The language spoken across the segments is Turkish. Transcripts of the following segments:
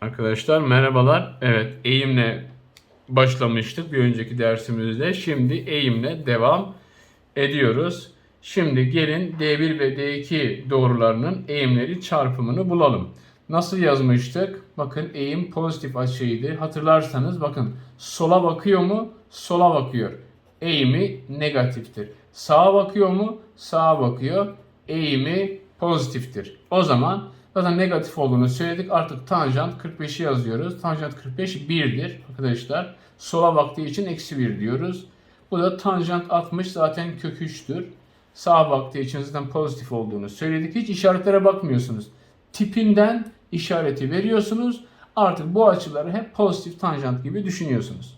Arkadaşlar merhabalar. Evet eğimle başlamıştık bir önceki dersimizde. Şimdi eğimle devam ediyoruz. Şimdi gelin D1 ve D2 doğrularının eğimleri çarpımını bulalım. Nasıl yazmıştık? Bakın eğim pozitif açıydı. Hatırlarsanız bakın sola bakıyor mu? Sola bakıyor. Eğimi negatiftir. Sağa bakıyor mu? Sağa bakıyor. Eğimi pozitiftir. O zaman zaten negatif olduğunu söyledik. Artık tanjant 45'i yazıyoruz. Tanjant 45 1'dir arkadaşlar. Sola baktığı için eksi 1 diyoruz. Bu da tanjant 60 zaten kök 3'tür. Sağa baktığı için zaten pozitif olduğunu söyledik. Hiç işaretlere bakmıyorsunuz. Tipinden işareti veriyorsunuz. Artık bu açıları hep pozitif tanjant gibi düşünüyorsunuz.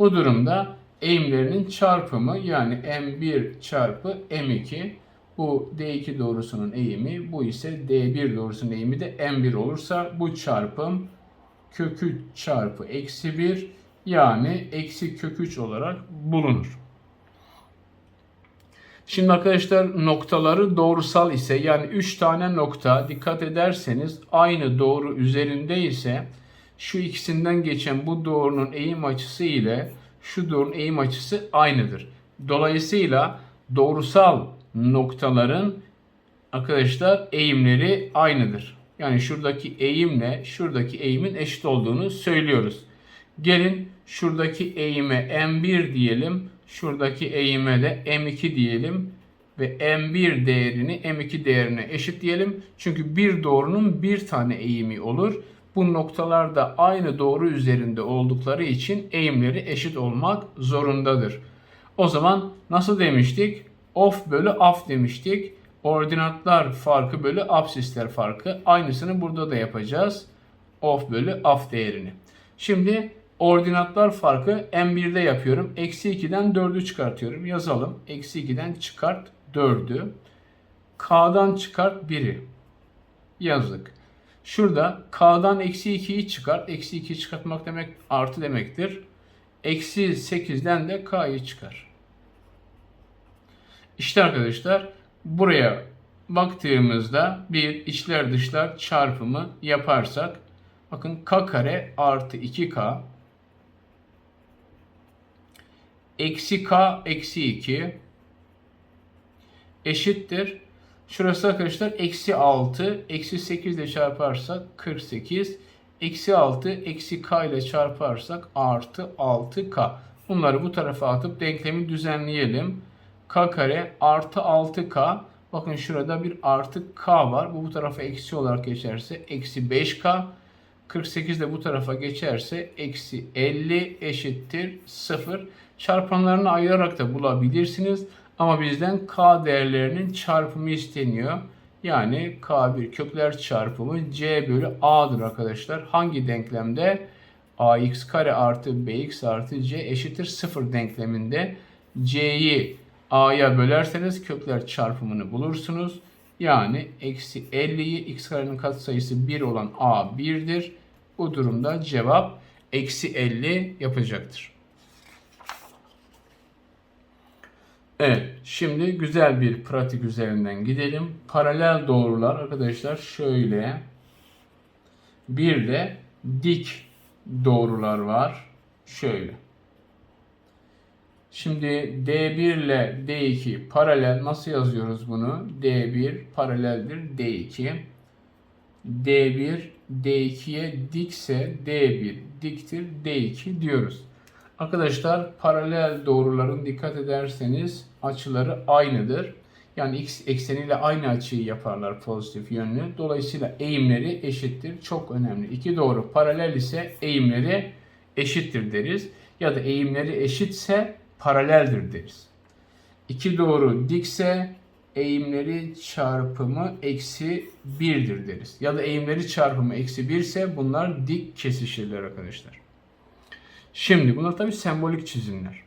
Bu durumda eğimlerinin çarpımı yani m1 çarpı m2 bu d2 doğrusunun eğimi bu ise d1 doğrusunun eğimi de m1 olursa bu çarpım kök 3 çarpı eksi 1 yani eksi kök 3 olarak bulunur. Şimdi arkadaşlar noktaları doğrusal ise yani 3 tane nokta dikkat ederseniz aynı doğru üzerinde ise şu ikisinden geçen bu doğrunun eğim açısı ile şu doğrunun eğim açısı aynıdır. Dolayısıyla doğrusal noktaların arkadaşlar eğimleri aynıdır. Yani şuradaki eğimle şuradaki eğimin eşit olduğunu söylüyoruz. Gelin şuradaki eğime m1 diyelim. Şuradaki eğime de m2 diyelim. Ve m1 değerini m2 değerine eşit diyelim. Çünkü bir doğrunun bir tane eğimi olur. Bu noktalar da aynı doğru üzerinde oldukları için eğimleri eşit olmak zorundadır. O zaman nasıl demiştik? Of bölü af demiştik. Ordinatlar farkı bölü absisler farkı. Aynısını burada da yapacağız. Of bölü af değerini. Şimdi ordinatlar farkı m1'de yapıyorum. Eksi 2'den 4'ü çıkartıyorum. Yazalım. Eksi 2'den çıkart 4'ü. K'dan çıkart 1'i. Yazdık. Şurada K'dan eksi 2'yi çıkart. Eksi 2'yi çıkartmak demek artı demektir. Eksi 8'den de K'yı çıkar. İşte arkadaşlar buraya baktığımızda bir içler dışlar çarpımı yaparsak bakın k kare artı 2k eksi k eksi 2 eşittir. Şurası arkadaşlar eksi 6 eksi 8 ile çarparsak 48 eksi 6 eksi k ile çarparsak artı 6k. Bunları bu tarafa atıp denklemi düzenleyelim. k kare artı 6k bakın şurada bir artı k var. Bu bu tarafa eksi olarak geçerse eksi 5k 48 de bu tarafa geçerse eksi 50 eşittir 0. Çarpanlarını ayırarak da bulabilirsiniz. Ama bizden k değerlerinin çarpımı isteniyor. Yani k1 kökler çarpımı c bölü a'dır arkadaşlar. Hangi denklemde? ax kare artı bx artı c eşittir 0 denkleminde c'yi a'ya bölerseniz kökler çarpımını bulursunuz. Yani eksi 50'yi x karenin katsayısı 1 olan a 1'dir. Bu durumda cevap eksi 50 yapacaktır. Evet, şimdi güzel bir pratik üzerinden gidelim. Paralel doğrular arkadaşlar şöyle. Bir de dik doğrular var. Şöyle. Şimdi D1 ile D2 paralel nasıl yazıyoruz bunu? D1 paraleldir D2. D1 D2'ye dikse D1 diktir D2 diyoruz. Arkadaşlar paralel doğruların dikkat ederseniz açıları aynıdır. Yani x ekseniyle aynı açıyı yaparlar pozitif yönlü. Dolayısıyla eğimleri eşittir. Çok önemli. İki doğru paralel ise eğimleri eşittir deriz. Ya da eğimleri eşitse paraleldir deriz. İki doğru dikse eğimleri çarpımı eksi 1'dir deriz. Ya da eğimleri çarpımı eksi 1 ise bunlar dik kesişirler arkadaşlar. Şimdi bunlar tabi sembolik çizimler.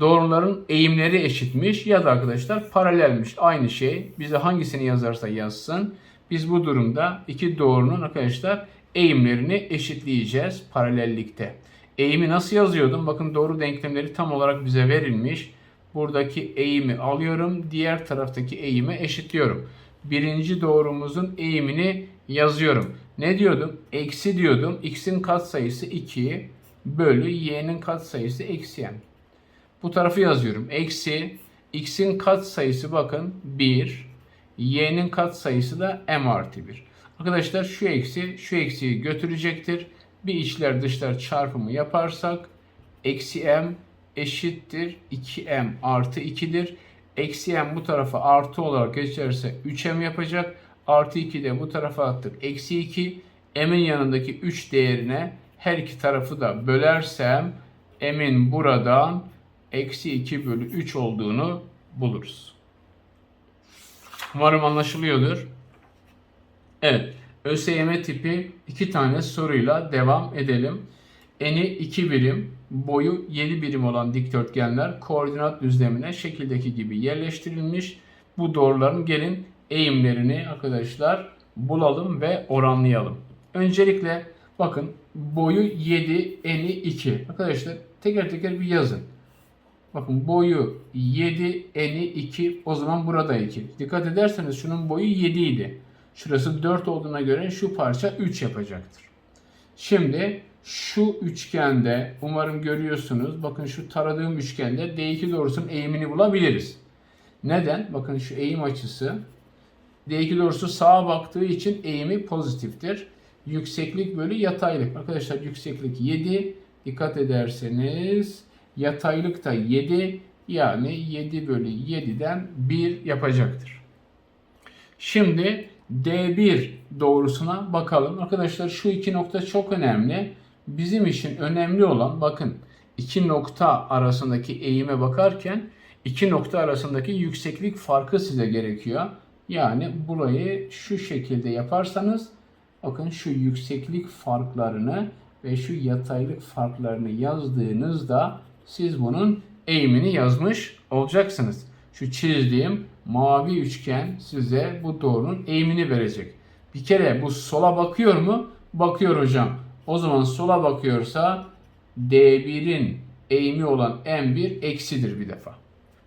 Doğruların eğimleri eşitmiş ya da arkadaşlar paralelmiş. Aynı şey. Bize hangisini yazarsa yazsın. Biz bu durumda iki doğrunun arkadaşlar eğimlerini eşitleyeceğiz paralellikte. Eğimi nasıl yazıyordum? Bakın doğru denklemleri tam olarak bize verilmiş. Buradaki eğimi alıyorum. Diğer taraftaki eğime eşitliyorum. Birinci doğrumuzun eğimini yazıyorum. Ne diyordum? Eksi diyordum. X'in katsayısı 2 bölü y'nin katsayısı eksi m. Bu tarafı yazıyorum. Eksi x'in katsayısı bakın 1. y'nin katsayısı da m artı 1. Arkadaşlar şu eksi şu eksiyi götürecektir. Bir içler dışlar çarpımı yaparsak eksi m eşittir 2m artı 2'dir. Eksi m bu tarafa artı olarak geçerse 3m yapacak. Artı 2 de bu tarafa attık. Eksi 2 m'in yanındaki 3 değerine her iki tarafı da bölersem m'in buradan eksi 2 bölü 3 olduğunu buluruz. Umarım anlaşılıyordur. Evet. ÖSYM tipi iki tane soruyla devam edelim. Eni 2 birim, boyu 7 birim olan dikdörtgenler koordinat düzlemine şekildeki gibi yerleştirilmiş. Bu doğruların gelin eğimlerini arkadaşlar bulalım ve oranlayalım. Öncelikle bakın boyu 7, eni 2. Arkadaşlar teker teker bir yazın. Bakın boyu 7, eni 2. O zaman burada 2. Dikkat ederseniz şunun boyu 7 idi. Şurası 4 olduğuna göre şu parça 3 yapacaktır. Şimdi şu üçgende umarım görüyorsunuz. Bakın şu taradığım üçgende D2 doğrusunun eğimini bulabiliriz. Neden? Bakın şu eğim açısı. D2 doğrusu sağa baktığı için eğimi pozitiftir. Yükseklik bölü yataylık. Arkadaşlar yükseklik 7. Dikkat ederseniz yataylık da 7. Yani 7 bölü 7'den 1 yapacaktır. Şimdi D1 doğrusuna bakalım. Arkadaşlar şu iki nokta çok önemli. Bizim için önemli olan bakın iki nokta arasındaki eğime bakarken iki nokta arasındaki yükseklik farkı size gerekiyor. Yani burayı şu şekilde yaparsanız bakın şu yükseklik farklarını ve şu yataylık farklarını yazdığınızda siz bunun eğimini yazmış olacaksınız. Şu çizdiğim mavi üçgen size bu doğrunun eğimini verecek. Bir kere bu sola bakıyor mu? Bakıyor hocam. O zaman sola bakıyorsa D1'in eğimi olan M1 eksidir bir defa.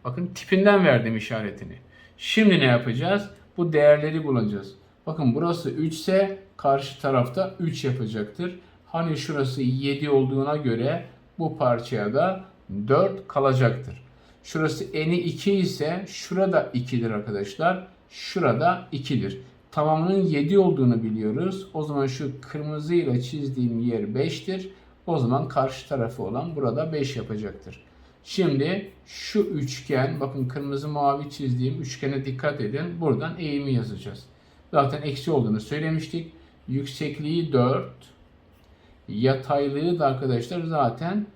Bakın tipinden verdim işaretini. Şimdi ne yapacağız? Bu değerleri bulacağız. Bakın burası 3 ise karşı tarafta 3 yapacaktır. Hani şurası 7 olduğuna göre bu parçaya da 4 kalacaktır. Şurası eni 2 ise şurada 2'dir arkadaşlar. Şurada 2'dir. Tamamının 7 olduğunu biliyoruz. O zaman şu kırmızıyla çizdiğim yer 5'tir. O zaman karşı tarafı olan burada 5 yapacaktır. Şimdi şu üçgen, bakın kırmızı mavi çizdiğim üçgene dikkat edin. Buradan eğimi yazacağız. Zaten eksi olduğunu söylemiştik. Yüksekliği 4. Yataylığı da arkadaşlar zaten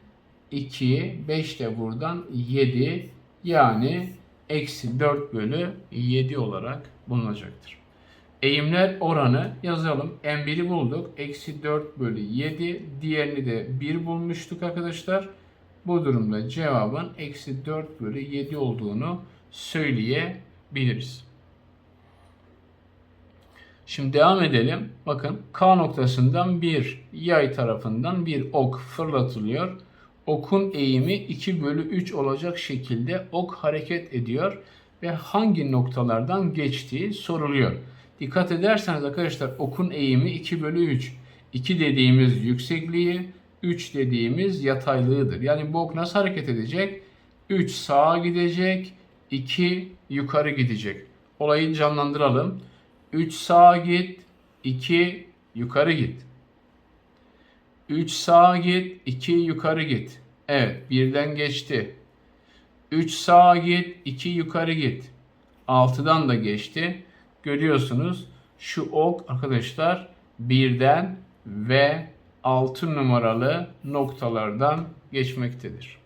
2, 5 de buradan 7 yani eksi 4 bölü 7 olarak bulunacaktır. Eğimler oranı yazalım. M1'i bulduk. Eksi 4 bölü 7. Diğerini de 1 bulmuştuk arkadaşlar. Bu durumda cevabın eksi 4 bölü 7 olduğunu söyleyebiliriz. Şimdi devam edelim. Bakın K noktasından bir yay tarafından bir ok fırlatılıyor okun eğimi 2 bölü 3 olacak şekilde ok hareket ediyor ve hangi noktalardan geçtiği soruluyor. Dikkat ederseniz arkadaşlar okun eğimi 2 bölü 3. 2 dediğimiz yüksekliği, 3 dediğimiz yataylığıdır. Yani bu ok nasıl hareket edecek? 3 sağa gidecek, 2 yukarı gidecek. Olayı canlandıralım. 3 sağa git, 2 yukarı git. 3 sağa git, 2 yukarı git. Evet, birden geçti. 3 sağa git, 2 yukarı git. 6'dan da geçti. Görüyorsunuz şu ok arkadaşlar birden ve 6 numaralı noktalardan geçmektedir.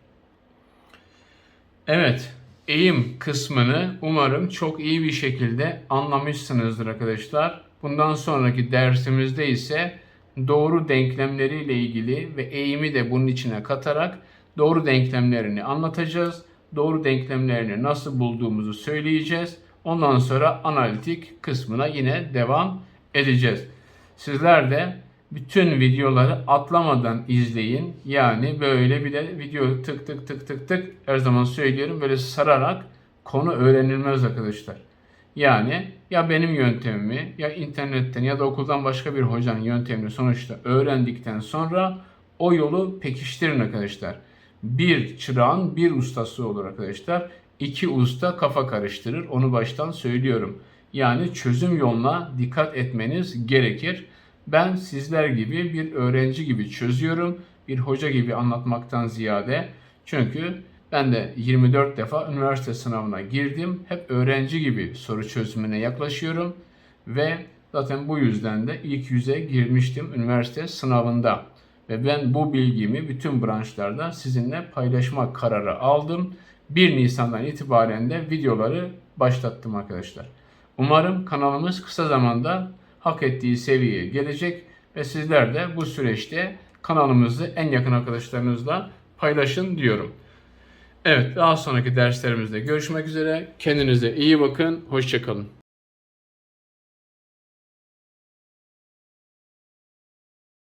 Evet, eğim kısmını umarım çok iyi bir şekilde anlamışsınızdır arkadaşlar. Bundan sonraki dersimizde ise doğru denklemleriyle ilgili ve eğimi de bunun içine katarak doğru denklemlerini anlatacağız. Doğru denklemlerini nasıl bulduğumuzu söyleyeceğiz. Ondan sonra analitik kısmına yine devam edeceğiz. Sizler de bütün videoları atlamadan izleyin. Yani böyle bir de video tık tık tık tık tık her zaman söylüyorum böyle sararak konu öğrenilmez arkadaşlar. Yani ya benim yöntemimi ya internetten ya da okuldan başka bir hocanın yöntemini sonuçta öğrendikten sonra o yolu pekiştirin arkadaşlar. Bir çırağın bir ustası olur arkadaşlar. İki usta kafa karıştırır. Onu baştan söylüyorum. Yani çözüm yoluna dikkat etmeniz gerekir. Ben sizler gibi bir öğrenci gibi çözüyorum. Bir hoca gibi anlatmaktan ziyade. Çünkü ben de 24 defa üniversite sınavına girdim. Hep öğrenci gibi soru çözümüne yaklaşıyorum. Ve zaten bu yüzden de ilk yüze girmiştim üniversite sınavında. Ve ben bu bilgimi bütün branşlarda sizinle paylaşma kararı aldım. 1 Nisan'dan itibaren de videoları başlattım arkadaşlar. Umarım kanalımız kısa zamanda hak ettiği seviyeye gelecek ve sizler de bu süreçte kanalımızı en yakın arkadaşlarınızla paylaşın diyorum. Evet daha sonraki derslerimizde görüşmek üzere. Kendinize iyi bakın. Hoşçakalın.